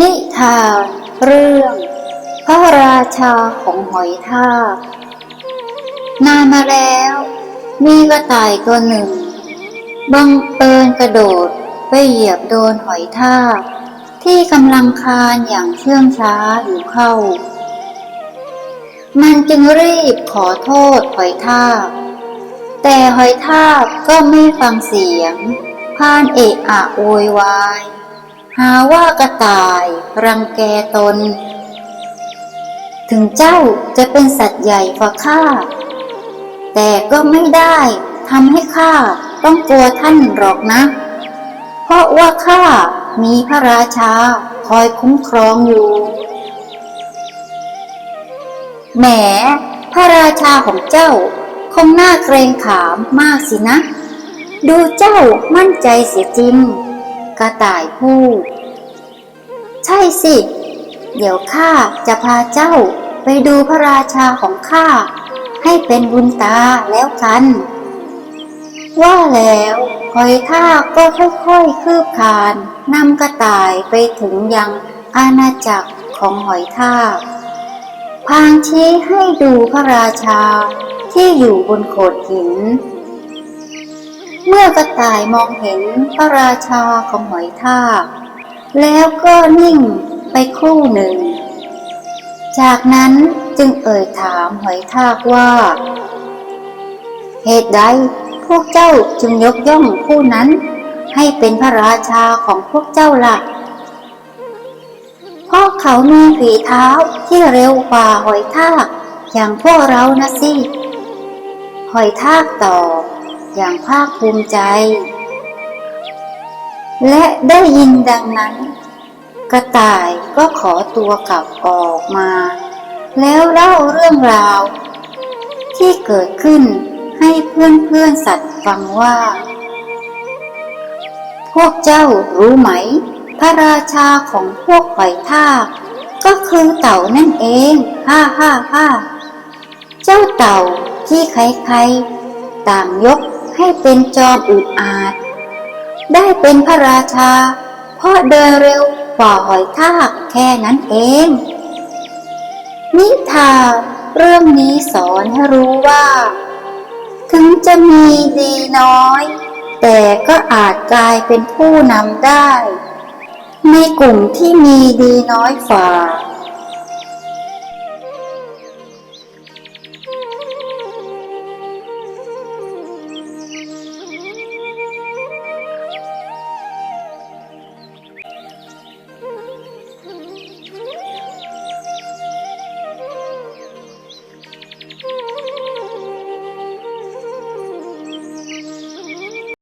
นิทานเรื่อง พระราชาของหอยทากนานมาแล้ว มีกระต่ายตัวหนึ่ง บังเอิญกระโดดไปเหยียบโดนหอยทากที่กำลังคานอย่างเชื่องช้าอยู่เข้า มันจึงรีบขอโทษหอยทากแต่หอยทากก็ไม่ฟังเสียงพานเอะอะโวยวาย หาว่ากระต่าย รังแกตน ถึงเจ้าจะเป็นสัตว์ใหญ่กว่าข้า แต่ก็ไม่ได้ทำให้ข้าต้องกลัวท่านหรอกนะ เพราะว่าข้ามีพระราชาคอยคุ้มครองอยู่ แหม พระราชาของเจ้าคงน่าเกรงขามมากสินะ ดูเจ้ามั่นใจเสียจริง ระต่ายพูด ใช่สิ เดี๋ยวข้าจะพาเจ้าไปดูพระราชาของข้า ให้เป็นบุญตาแล้วกัน ว่าแล้วหอยทากก็ค่อยๆคืบคลานนำกระต่ายไปถึงยังอาณาจักรของหอยทากพางชี้ให้ดูพระราชาที่อยู่บนโขดหิน เมื่อกระต่ายมองเห็นพระราชาของหอยทากแล้วก็นิ่งไปครู่หนึ่ง จากนั้นจึงเอ่ยถามหอยทากว่า เหตุใดพวกเจ้าจึงยกย่องผู้นั้น ให้เป็นพระราชาของพวกเจ้าล่ะเพราะเขามีฝีเท้าที่เร็วกว่าหอยทากอย่างพวกเรานะสิ หอยทากตอบ อย่างภาคภูมิใจ และได้ยินดังนั้น กระต่ายก็ขอตัวกลับออกมา แล้วเล่าเรื่องราว ที่เกิดขึ้นให้เพื่อนเพื่อนๆสัตว์ฟังว่า พวกเจ้ารู้ไหม พระราชาของพวกหอยทากก็คือเต่านั่นเอง ฮ่าฮ่าฮ่าเจ้าเต่าที่ใครๆ ต่างยก ให้เป็นจอมอุดอาจ ได้เป็นพระราชา เพราะเดินเร็วกว่าหอยทากแค่นั้นเอง นิทานเรื่องนี้สอนให้รู้ว่า ถึงจะมีดีน้อย แต่ก็อาจกลายเป็นผู้นำได้ ในกลุ่มที่มีดีน้อยฝ่า